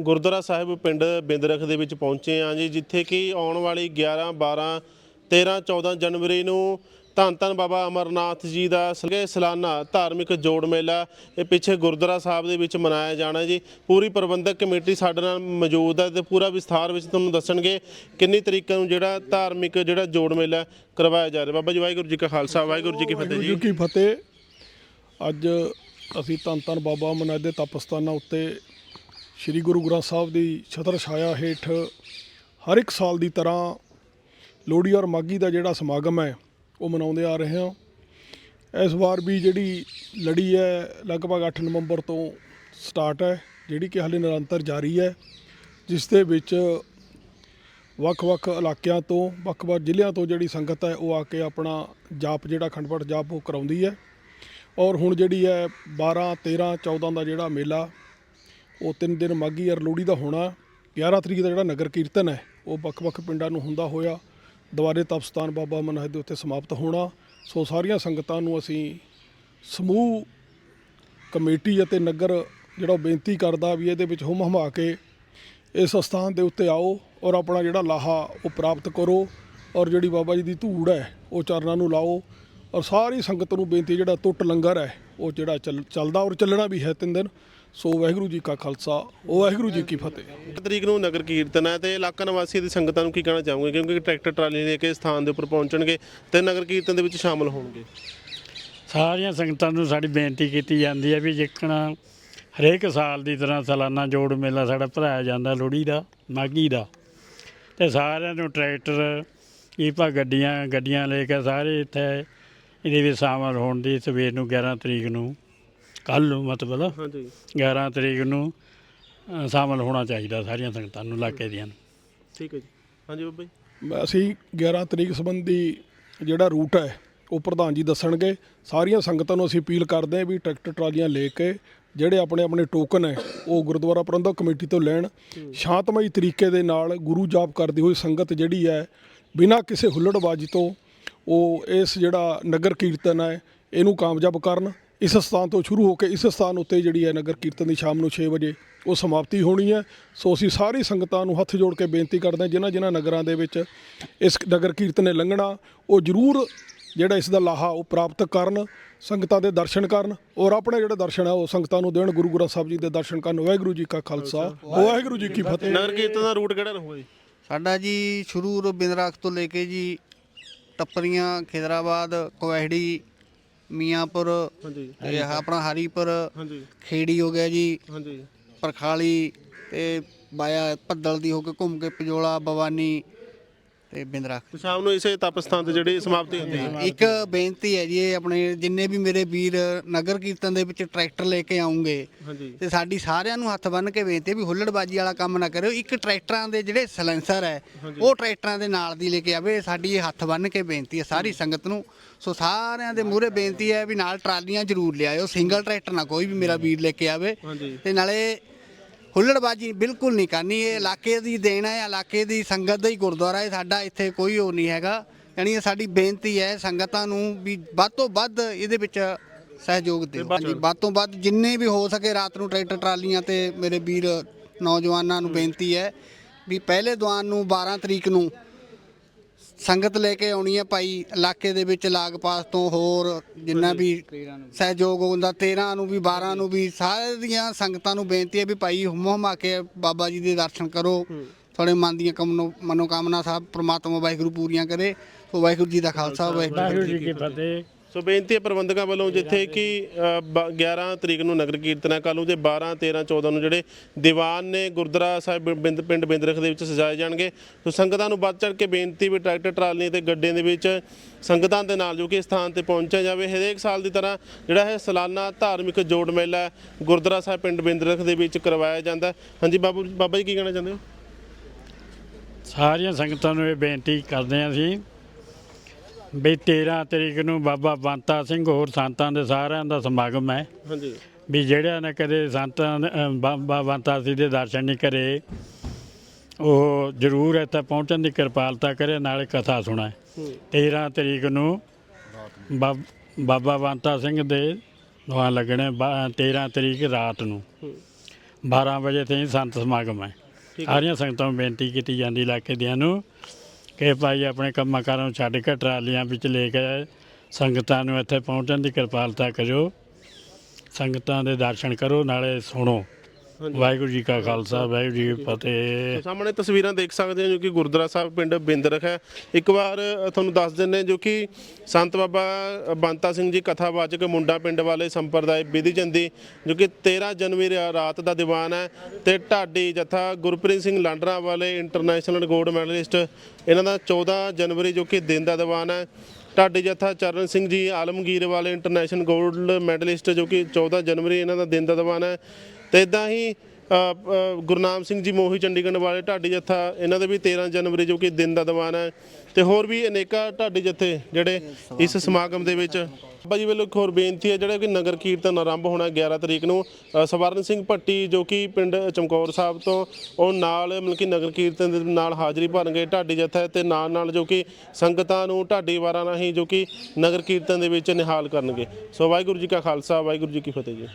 ਗੁਰਦੁਆਰਾ ਸਾਹਿਬ ਪਿੰਡ ਬਿੰਦਰਖ ਦੇ ਵਿੱਚ ਪਹੁੰਚੇ ਹਾਂ ਜੀ, ਜਿੱਥੇ ਕਿ ਆਉਣ ਵਾਲੀ 11 12 13 14 ਜਨਵਰੀ ਨੂੰ ਧੰਨ ਧੰਨ ਬਾਬਾ ਅਮਰਨਾਥ ਜੀ ਦਾ ਸਲਗੇ ਸਾਲਾਨਾ ਧਾਰਮਿਕ ਜੋੜ ਮੇਲਾ ਇਹ ਪਿੱਛੇ ਗੁਰਦੁਆਰਾ ਸਾਹਿਬ ਦੇ ਵਿੱਚ ਮਨਾਇਆ ਜਾਣਾ ਜੀ। ਪੂਰੀ ਪ੍ਰਬੰਧਕ ਕਮੇਟੀ ਸਾਡੇ ਨਾਲ ਮੌਜੂਦ ਹੈ ਤੇ ਪੂਰਾ ਵਿਸਥਾਰ ਵਿੱਚ ਤੁਹਾਨੂੰ ਦੱਸਣਗੇ ਕਿੰਨੀ ਤਰੀਕੇ ਨੂੰ ਜਿਹੜਾ ਧਾਰਮਿਕ ਜਿਹੜਾ ਜੋੜ ਮੇਲਾ ਕਰਵਾਇਆ ਜਾ ਰਿਹਾ। ਬਾਬਾ ਜੀ, ਵਾਹਿਗੁਰੂ ਜੀ ਕਾ ਖਾਲਸਾ, ਵਾਹਿਗੁਰੂ ਜੀ ਕੀ ਫਤਿਹ ਜੀ ਕੀ ਫਤਿਹ। ਅੱਜ ਅਸੀਂ ਧੰਨ ਧੰਨ ਬਾਬਾ ਅਮਰਨਾਥ ਦੇ ਤਪਸਥਾਨਾਂ ਉੱਤੇ ਸ੍ਰੀ ਗੁਰੂ ਗ੍ਰੰਥ ਸਾਹਿਬ ਦੀ ਛਤਰ ਛਾਇਆ ਹੇਠ ਹਰ ਇੱਕ ਸਾਲ ਦੀ ਤਰ੍ਹਾਂ ਲੋਹੜੀ ਔਰ ਮਾਘੀ ਦਾ ਜਿਹੜਾ ਸਮਾਗਮ ਹੈ, ਉਹ ਮਨਾਉਂਦੇ ਆ ਰਹੇ ਹਾਂ। ਇਸ ਵਾਰ ਵੀ ਜਿਹੜੀ ਲੜੀ ਹੈ, ਲਗਭਗ 8 ਨਵੰਬਰ ਤੋਂ ਸਟਾਰਟ ਹੈ, ਜਿਹੜੀ ਕਿ ਹਾਲੇ ਨਿਰੰਤਰ ਜਾਰੀ ਹੈ, ਜਿਸ ਦੇ ਵਿੱਚ ਵੱਖ-ਵੱਖ ਇਲਾਕਿਆਂ ਤੋਂ, ਵੱਖ-ਵੱਖ ਜ਼ਿਲ੍ਹਿਆਂ ਤੋਂ ਜਿਹੜੀ ਸੰਗਤ ਹੈ, ਉਹ ਆ ਕੇ ਆਪਣਾ ਜਾਪ ਜਿਹੜਾ ਅਖੰਡ ਪਾਠ ਜਾਪ ਉਹ ਕਰਾਉਂਦੀ ਹੈ। ਔਰ ਹੁਣ ਜਿਹੜੀ ਹੈ 12 13 14 ਦਾ ਜਿਹੜਾ ਮੇਲਾ ਉਹ ਤਿੰਨ ਦਿਨ ਮਾਘੀ ਯਾਰ ਲੋਹੜੀ ਦਾ ਹੋਣਾ 11 ਤਰੀਕ ਦਾ ਜਿਹੜਾ ਨਗਰ ਕੀਰਤਨ ਹੈ, ਉਹ ਵੱਖ-ਵੱਖ ਪਿੰਡਾਂ ਨੂੰ ਹੁੰਦਾ ਹੋਇਆ, ਦੁਆਰੇ ਤਪਸਤਾਨ ਬਾਬਾ ਮਨਹਦ ਦੇ ਉੱਤੇ ਸਮਾਪਤ ਹੋਣਾ। ਸੋ ਸਾਰੀਆਂ ਸੰਗਤਾਂ ਨੂੰ ਅਸੀਂ ਸਮੂਹ ਕਮੇਟੀ ਅਤੇ ਨਗਰ ਜਿਹੜਾ ਉਹ ਬੇਨਤੀ ਕਰਦਾ ਵੀ ਇਹਦੇ ਵਿੱਚ ਹੁਮ ਹਮਾ ਕੇ ਇਸ ਸਥਾਨ ਦੇ ਉੱਤੇ ਆਓ ਔਰ ਆਪਣਾ ਜਿਹੜਾ ਲਾਹਾ ਉਹ ਪ੍ਰਾਪਤ ਕਰੋ ਔਰ ਜਿਹੜੀ ਬਾਬਾ ਜੀ ਦੀ ਧੂੜ ਹੈ, ਉਹ ਚਰਨਾਂ ਨੂੰ ਲਾਓ ਔਰ ਸਾਰੀ ਸੰਗਤ ਨੂੰ ਬੇਨਤੀ ਜਿਹੜਾ ਟੁੱਟ ਲੰਗਰ ਹੈ, ਉਹ ਜਿਹੜਾ ਚੱਲ- ਚੱਲਦਾ ਔਰ ਚੱਲਣਾ ਵੀ ਹੈ ਤਿੰਨ ਦਿਨ। ਸੋ ਵਾਹਿਗੁਰੂ ਜੀ ਕਾ ਖਾਲਸਾ ਉਹ ਵਾਹਿਗੁਰੂ ਜੀ ਕੀ ਫਤਿਹ। ਤਰੀਕ ਨੂੰ ਨਗਰ ਕੀਰਤਨ ਹੈ ਤੇ ਇਲਾਕਾ ਨਿਵਾਸੀ ਦੀ ਸੰਗਤਾਂ ਨੂੰ ਕੀ ਕਹਿਣਾ ਚਾਹੋਗੇ? ਕਿਉਂਕਿ ਟਰੈਕਟਰ ਟਰਾਲੀ ਲੈ ਕੇ ਸਥਾਨ ਦੇ ਉੱਪਰ ਪਹੁੰਚਣਗੇ ਤੇ ਨਗਰ ਕੀਰਤਨ ਦੇ ਵਿੱਚ ਸ਼ਾਮਲ ਹੋਣਗੇ। ਸਾਰੀਆਂ ਸੰਗਤਾਂ ਨੂੰ ਸਾਡੀ ਬੇਨਤੀ ਕੀਤੀ ਜਾਂਦੀ ਹੈ ਵੀ ਜਿੱਕਣਾ ਹਰੇਕ ਸਾਲ ਦੀ ਤਰ੍ਹਾਂ ਸਾਲਾਨਾ ਜੋੜ ਮੇਲਾ ਸਾਡਾ ਭਰਾਇਆ ਜਾਂਦਾ ਲੋਹੜੀ ਦਾ ਮਾਘੀ ਦਾ। ਤੇ ਸਾਰਿਆਂ ਨੂੰ ਟਰੈਕਟਰ ਈਪਾ ਗੱਡੀਆਂ ਗੱਡੀਆਂ ਲੈ ਕੇ ਸਾਰੇ ਇੱਥੇ ਇਹਦੇ ਵਿੱਚ ਸ਼ਾਮਲ ਹੋਣ ਦੀ ਸਵੇਰ ਨੂੰ 11 ਤਰੀਕ ਨੂੰ ਕੱਲ੍ਹ ਨੂੰ ਮਤਲਬ ਹਾਂਜੀ। 11 ਤਰੀਕ ਨੂੰ ਅ, ਸ਼ਾਮਲ ਹੋਣਾ ਚਾਹੀਦਾ ਸਾਰੀਆਂ ਸੰਗਤਾਂ ਨੂੰ ਇਲਾਕੇ ਦੀਆਂ ਨੂੰ। ਠੀਕ ਹੈ ਜੀ। ਹਾਂਜੀ ਬਾਬਾ ਜੀ। ਅਸੀਂ 11 ਤਰੀਕ ਸੰਬੰਧੀ ਜਿਹੜਾ ਰੂਟ ਹੈ ਉਹ ਪ੍ਰਧਾਨ ਜੀ ਦੱਸਣਗੇ। ਸਾਰੀਆਂ ਸੰਗਤਾਂ ਨੂੰ ਅਸੀਂ ਅਪੀਲ ਕਰਦੇ ਹਾਂ ਵੀ ਟਰੈਕਟਰ ਟਰਾਲੀਆਂ ਲੈ ਕੇ ਜਿਹੜੇ ਆਪਣੇ ਆਪਣੇ ਟੋਕਨ ਹੈ ਉਹ ਗੁਰਦੁਆਰਾ ਪ੍ਰਬੰਧਕ ਕਮੇਟੀ ਤੋਂ ਲੈਣ। ਸ਼ਾਂਤਮਈ ਤਰੀਕੇ ਦੇ ਨਾਲ ਗੁਰੂ ਜਾਪ ਕਰਦੀ ਹੋਈ ਸੰਗਤ ਜਿਹੜੀ ਹੈ ਬਿਨਾਂ ਕਿਸੇ ਹੁੱਲੜਬਾਜ਼ੀ ਤੋਂ ਉਹ ਇਸ ਜਿਹੜਾ ਨਗਰ ਕੀਰਤਨ ਹੈ ਇਹਨੂੰ ਕਾਮਯਾਬ ਕਰਨ। ਇਸ ਸਥਾਨ ਤੋਂ ਸ਼ੁਰੂ ਹੋ ਕੇ ਇਸ ਸਥਾਨ ਉੱਤੇ ਜਿਹੜੀ ਹੈ ਨਗਰ ਕੀਰਤਨ ਦੀ ਸ਼ਾਮ ਨੂੰ 6 ਵਜੇ ਉਹ ਸਮਾਪਤੀ ਹੋਣੀ ਹੈ। ਸੋ ਅਸੀਂ ਸਾਰੀ ਸੰਗਤਾਂ ਨੂੰ ਹੱਥ ਜੋੜ ਕੇ ਬੇਨਤੀ ਕਰਦੇ ਹਾਂ ਜਿਨ੍ਹਾਂ ਜਿਨ੍ਹਾਂ ਨਗਰਾਂ ਦੇ ਵਿੱਚ ਇਸ ਨਗਰ ਕੀਰਤਨ ਨੇ ਲੰਘਣਾ ਉਹ ਜ਼ਰੂਰ ਜਿਹੜਾ ਇਸ ਦਾ ਲਾਹਾ ਉਹ ਪ੍ਰਾਪਤ ਕਰਨ ਸੰਗਤਾਂ ਦੇ ਦਰਸ਼ਨ ਕਰਨ ਔਰ ਆਪਣੇ ਜਿਹੜੇ ਦਰਸ਼ਨ ਹੈ ਉਹ ਸੰਗਤਾਂ ਨੂੰ ਦੇਣ। ਗੁਰੂ ਗ੍ਰੰਥ ਸਾਹਿਬ ਜੀ ਦੇ ਦਰਸ਼ਨ ਕਰਨ। ਵਾਹਿਗੁਰੂ ਜੀ ਕਾ ਖਾਲਸਾ। ਵਾਹਿਗੁਰੂ ਜੀ ਕੀ ਫਤਿਹ। ਨਗਰ ਕੀਰਤਨ ਦਾ ਰੂਟ ਕਿਹੜਾ ਰਹੂਗਾ ਜੀ? ਸਾਡਾ ਜੀ ਸ਼ੁਰੂ ਰਵਿੰਦਰਾਖ ਤੋਂ ਲੈ ਕੇ ਜੀ ਟੱਪਰੀਆਂ ਖਿਦਰਾਬਾਦ ਕੋਇਹੜੀ ਮੀਆਂਪੁਰ ਹਾਂਜੀ। ਆਹ ਆਪਣਾ ਹਰੀਪੁਰ ਹਾਂਜੀ। ਖੇੜੀ ਹੋ ਗਿਆ ਜੀ ਹਾਂਜੀ। ਪਰਖਾਲੀ ਤੇ ਬਾਇਆ ਭੱਦਲ ਦੀ ਹੋ ਕੇ ਘੁੰਮ ਕੇ ਪਜੋਲਾ ਭਵਾਨੀ ਤੇ ਬਿੰਦਰਾਖ ਤੇ ਸ਼ਾਮ ਨੂੰ ਇਸੇ ਤਪਸਥਾਨ ਤੇ ਜਿਹੜੀ ਸਮਾਪਤੀ ਹੁੰਦੀ ਹੈ। ਇੱਕ ਬੇਨਤੀ ਹੈ ਜੀ ਇਹ ਆਪਣੇ ਜਿੰਨੇ ਵੀ ਮੇਰੇ ਵੀਰ ਨਗਰ ਕੀਰਤਨ ਦੇ ਵਿੱਚ ਟਰੈਕਟਰ ਲੈ ਕੇ ਆਉਂਗੇ ਹਾਂਜੀ। ਤੇ ਸਾਡੀ ਸਾਰਿਆਂ ਨੂੰ ਹੱਥ ਬੰਨ੍ਹ ਕੇ ਬੇਨਤੀ ਹੈ ਵੀ ਹੁੱਲੜਬਾਜੀ ਵਾਲਾ ਕੰਮ ਨਾ ਕਰਿਓ। ਇੱਕ ਟਰੈਕਟਰਾਂ ਦੇ ਜਿਹੜੇ ਸਲੈਂਸਰ ਹੈ ਉਹ ਟਰੈਕਟਰਾਂ ਦੇ ਨਾਲ ਦੀ ਲੈ ਕੇ ਆਵੇ। ਸਾਡੀ ਇਹ ਹੱਥ ਬੰਨ੍ਹ ਕੇ ਬੇਨਤੀ ਹੈ ਸਾਰੀ ਸੰਗਤ ਨੂੰ। ਸੋ ਸਾਰਿਆਂ ਦੇ ਮੂਹਰੇ ਬੇਨਤੀ ਹੈ ਵੀ ਨਾਲ ਟਰਾਲੀਆਂ ਜ਼ਰੂਰ ਲਿਆਇਓ। ਸਿੰਗਲ ਟਰੈਕਟਰ ਨਾ ਕੋਈ ਵੀ ਮੇਰਾ ਵੀਰ ਲੈ ਕੇ ਆਵੇ। ਤੇ ਨਾਲੇ ਹੁੱਲੜਬਾਜੀ ਬਿਲਕੁਲ ਨਹੀਂ ਕਰਨੀ। ਇਹ ਇਲਾਕੇ ਦੀ ਦੇਣ ਹੈ ਇਲਾਕੇ ਦੀ ਸੰਗਤ ਦਾ ਹੀ ਗੁਰਦੁਆਰਾ ਹੈ। ਸਾਡਾ ਇੱਥੇ ਕੋਈ ਹੋਰ ਨਹੀਂ ਹੈਗਾ। ਯਾਨੀ ਇਹ ਸਾਡੀ ਬੇਨਤੀ ਹੈ ਸੰਗਤਾਂ ਨੂੰ ਵੀ ਵੱਧ ਤੋਂ ਵੱਧ ਇਹਦੇ ਵਿੱਚ ਸਹਿਯੋਗ ਦਿਓ। ਹਾਂਜੀ ਵੱਧ ਤੋਂ ਵੱਧ ਜਿੰਨੇ ਵੀ ਹੋ ਸਕੇ ਰਾਤ ਨੂੰ ਟਰੈਕਟਰ ਟਰਾਲੀਆਂ ਤੇ ਮੇਰੇ ਵੀਰ ਨੌਜਵਾਨਾਂ ਨੂੰ ਬੇਨਤੀ ਹੈ ਵੀ ਪਹਿਲੇ ਦੀਵਾਨ ਨੂੰ 12 ਤਰੀਕ ਨੂੰ ਸੰਗਤ ਲੈ ਕੇ ਆਉਣੀ ਹੈ ਭਾਈ ਇਲਾਕੇ ਦੇ ਵਿੱਚ ਲਾਗ ਪਾਸ ਤੋਂ ਹੋਰ ਜਿੰਨਾ ਵੀ ਸਹਿਯੋਗ ਹੁੰਦਾ 13 ਨੂੰ ਵੀ 12 ਨੂੰ ਵੀ ਸਾਰੀਆਂ ਸੰਗਤਾਂ ਨੂੰ ਬੇਨਤੀ ਹੈ ਵੀ ਭਾਈ ਹੁਮ ਹੁਮਾ ਕੇ ਬਾਬਾ ਜੀ ਦੇ ਦਰਸ਼ਨ ਕਰੋ। ਤੁਹਾਡੇ ਮਨ ਦੀਆਂ ਕਮਨੋ ਮਨੋਕਾਮਨਾ ਸਾਹਿਬ ਪ੍ਰਮਾਤਮਾ ਵਾਹਿਗੁਰੂ ਪੂਰੀਆਂ ਕਰੇ। ਸੋ ਵਾਹਿਗੁਰੂ ਜੀ ਦਾ ਖਾਲਸਾ ਵਾਹਿਗੁਰੂ ਜੀ ਕੀ ਫਤਿਹ। ਸੋ ਬੇਨਤੀ ਹੈ ਪ੍ਰਬੰਧਕਾਂ ਵੱਲੋਂ ਜਿੱਥੇ ਕਿ ਅ, ਬ- 11 ਤਰੀਕ ਨੂੰ ਨਗਰ ਕੀਰਤਨ ਹੈ ਕੱਲ੍ਹ ਨੂੰ ਤੇ 12 13 14 ਨੂੰ ਜਿਹੜੇ ਦੀਵਾਨ ਨੇ ਗੁਰਦੁਆਰਾ ਸਾਹਿਬ ਬਿੰਦ ਪਿੰਡ ਬਿੰਦਰਖ ਦੇ ਵਿੱਚ ਸਜਾਏ ਜਾਣਗੇ। ਸੋ ਸੰਗਤਾਂ ਨੂੰ ਵੱਧ ਚੜ ਕੇ ਬੇਨਤੀ ਵੀ ਟਰੈਕਟਰ ਟਰਾਲੀਆਂ ਤੇ ਗੱਡੀਆਂ ਦੇ ਵਿੱਚ ਸੰਗਤਾਂ ਦੇ ਨਾਲ ਜੋ ਕਿ ਇਸ ਸਥਾਨ ਤੇ ਪਹੁੰਚਿਆ ਜਾਵੇ। ਹਰੇਕ ਸਾਲ ਦੀ ਤਰ੍ਹਾਂ ਜਿਹੜਾ ਹੈ ਸਾਲਾਨਾ ਧਾਰਮਿਕ ਜੋੜ ਮੇਲਾ ਹੈ, ਗੁਰਦੁਆਰਾ ਸਾਹਿਬ ਪਿੰਡ ਬਿੰਦਰਖ ਦੇ ਵਿੱਚ ਕਰਵਾਇਆ ਜਾਂਦਾ ਹੈ। ਹਾਂਜੀ ਬਾਬੂ ਬਾਬਾ ਜੀ ਕੀ ਕਹਿਣਾ ਚਾਹੁੰਦੇ ਹੋ? ਸਾਰੀਆਂ ਸੰਗਤਾਂ ਨੂੰ ਇਹ ਬੇਨਤੀ ਕਰਦੇ ਹਾਂ ਅਸੀਂ ਵੀ 13 ਤਰੀਕ ਨੂੰ ਬਾਬਾ ਬੰਤਾ ਸਿੰਘ ਹੋਰ ਸੰਤਾਂ ਦੇ ਸਾਰਿਆਂ ਦਾ ਸਮਾਗਮ ਹੈ। ਹਾਂਜੀ। ਵੀ ਜਿਹੜਿਆਂ ਨੇ ਕਦੇ ਸੰਤਾਂ ਦੇ- ਅ, ਬਾਬਾ ਬੰਤਾ ਸਿੰਘ ਦੇ ਦਰਸ਼ਨ ਨਹੀਂ ਕਰੇ ਉਹ ਜ਼ਰੂਰ ਇੱਥੇ ਪਹੁੰਚਣ ਦੀ ਕਿਰਪਾਲਤਾ ਕਰੇ ਨਾਲੇ ਕਥਾ ਸੁਣੇ 13 ਤਰੀਕ ਨੂੰ ਬਾਬ- ਬਾਬਾ ਬੰਤਾ ਸਿੰਘ ਦੇ ਦੁਆ ਲੱਗਣੇ ਬਾ- 13 ਤਰੀਕ ਰਾਤ ਨੂੰ। 12 ਵਜੇ ਤੇ ਸੰਤ ਸਮਾਗਮ ਹੈ। ਸਾਰੀਆਂ ਸੰਗਤਾਂ ਨੂੰ ਬੇਨਤੀ ਕੀਤੀ ਜਾਂਦੀ ਇਲਾਕੇ ਦਿਆਂ ਨੂੰ। ਕਿ ਭਾਈ ਆਪਣੇ ਕੰਮਾਂ ਕਾਰਾਂ ਨੂੰ ਛੱਡ ਕੇ ਟਰਾਲੀਆਂ ਵਿੱਚ ਲੈ ਕੇ ਸੰਗਤਾਂ ਨੂੰ ਇੱਥੇ ਪਹੁੰਚਣ ਦੀ ਕਿਰਪਾਲਤਾ ਕਰਿਓ। ਸੰਗਤਾਂ ਦੇ ਦਰਸ਼ਨ ਕਰੋ, ਨਾਲੇ ਸੁਣੋ। ਵਾਹਿਗੁਰੂ ਜੀ ਕਾ ਖਾਲਸਾ ਵਾਹਿਗੁਰੂ ਜੀ ਕੀ ਫਤਿਹ। ਸਾਹਮਣੇ ਤਸਵੀਰਾਂ ਦੇਖ ਸਕਦੇ ਹੋ ਜੋ ਕਿ ਗੁਰਦੁਆਰਾ ਸਾਹਿਬ ਪਿੰਡ ਬਿੰਦਰਖ ਹੈ। ਇੱਕ ਵਾਰ ਤੁਹਾਨੂੰ ਦੱਸ ਦਿੰਨੇ ਜੋ ਕਿ ਸੰਤ ਬਾਬਾ ਬੰਤਾ ਸਿੰਘ ਜੀ ਕਥਾਵਾਚਕ ਮੁੰਡਾ ਪਿੰਡ ਵਾਲੇ ਸੰਪਰਦਾਇ ਵਿਧੀ ਚੰਦੀ ਜੋ ਕਿ 13 ਜਨਵਰੀ ਰਾਤ ਦਾ ਦੀਵਾਨ ਹੈ। ਤੇ ਢਾਡੀ ਜਥਾ ਗੁਰਪ੍ਰੀਤ ਸਿੰਘ ਲਾਂਡਰਾ ਵਾਲੇ ਇੰਟਰਨੈਸ਼ਨਲ ਗੋਲਡ ਮੈਡਲਿਸਟ ਇਹਨਾਂ ਦਾ 14 ਜਨਵਰੀ ਜੋ ਕਿ ਦਿਨ ਦਾ ਦੀਵਾਨ ਹੈ। ਢਾਡੀ ਜਥਾ ਚਰਨ ਸਿੰਘ ਜੀ ਆਲਮਗੀਰ ਵਾਲੇ ਇੰਟਰਨੈਸ਼ਨਲ ਗੋਲਡ ਮੈਡਲਿਸਟ ਜੋ ਕਿ 14 ਜਨਵਰੀ ਇਹਨਾਂ ਦਾ ਦਿਨ ਦਾ ਦੀਵਾਨ ਹੈ। ਤੇ ਇਦਾਂ ਹੀ ਗੁਰਨਾਮ ਸਿੰਘ ਜੀ ਮੋਹੀ ਚੰਡੀਗੜ੍ਹ ਵਾਲੇ ਢਾਡੀ ਜੱਥਾ, ਇਹਨਾਂ ਦੇ ਵੀ 13 ਜਨਵਰੀ ਜੋ ਕਿ ਦਿਨ ਦਾ ਦੀਵਾਨ ਹੈ। ਤੇ ਹੋਰ ਵੀ ਅਨੇਕਾਂ ਢਾਡੀ ਜੱਥੇ ਜਿਹੜੇ ਇਸ ਸਮਾਗਮ ਦੇ ਵਿੱਚ। ਬਾਬਾ ਜੀ ਵੱਲੋਂ ਇੱਕ ਹੋਰ ਬੇਨਤੀ ਹੈ, ਜਿਹੜਾ ਕਿ ਨਗਰ ਕੀਰਤਨ ਆਰੰਭ ਹੋਣਾ 11 ਤਰੀਕ ਨੂੰ। ਸਵਰਨ ਸਿੰਘ ਭੱਟੀ ਜੋ ਕਿ ਪਿੰਡ ਚਮਕੌਰ ਸਾਹਿਬ ਤੋਂ, ਉਹ ਨਾਲ ਮਤਲਬ ਕਿ ਨਗਰ ਕੀਰਤਨ ਦੇ ਨਾਲ ਹਾਜ਼ਰੀ ਭਰਨਗੇ ਢਾਡੀ ਜੱਥਾ ਤੇ ਨਾਲ ਨਾਲ ਜੋ ਕਿ ਸੰਗਤਾਂ ਨੂੰ ਢਾਡੀ ਵਾਰਾਂ ਰਾਹੀਂ ਜੋ ਕਿ ਨਗਰ ਕੀਰਤਨ ਦੇ ਵਿੱਚ ਨਿਹਾਲ ਕਰਨਗੇ। ਸੋ ਵਾਹਿਗੁਰੂ ਜੀ ਕਾ ਖਾਲਸਾ, ਵਾਹਿਗੁਰੂ ਜੀ ਕੀ ਫਤਿਹ ਜੀ।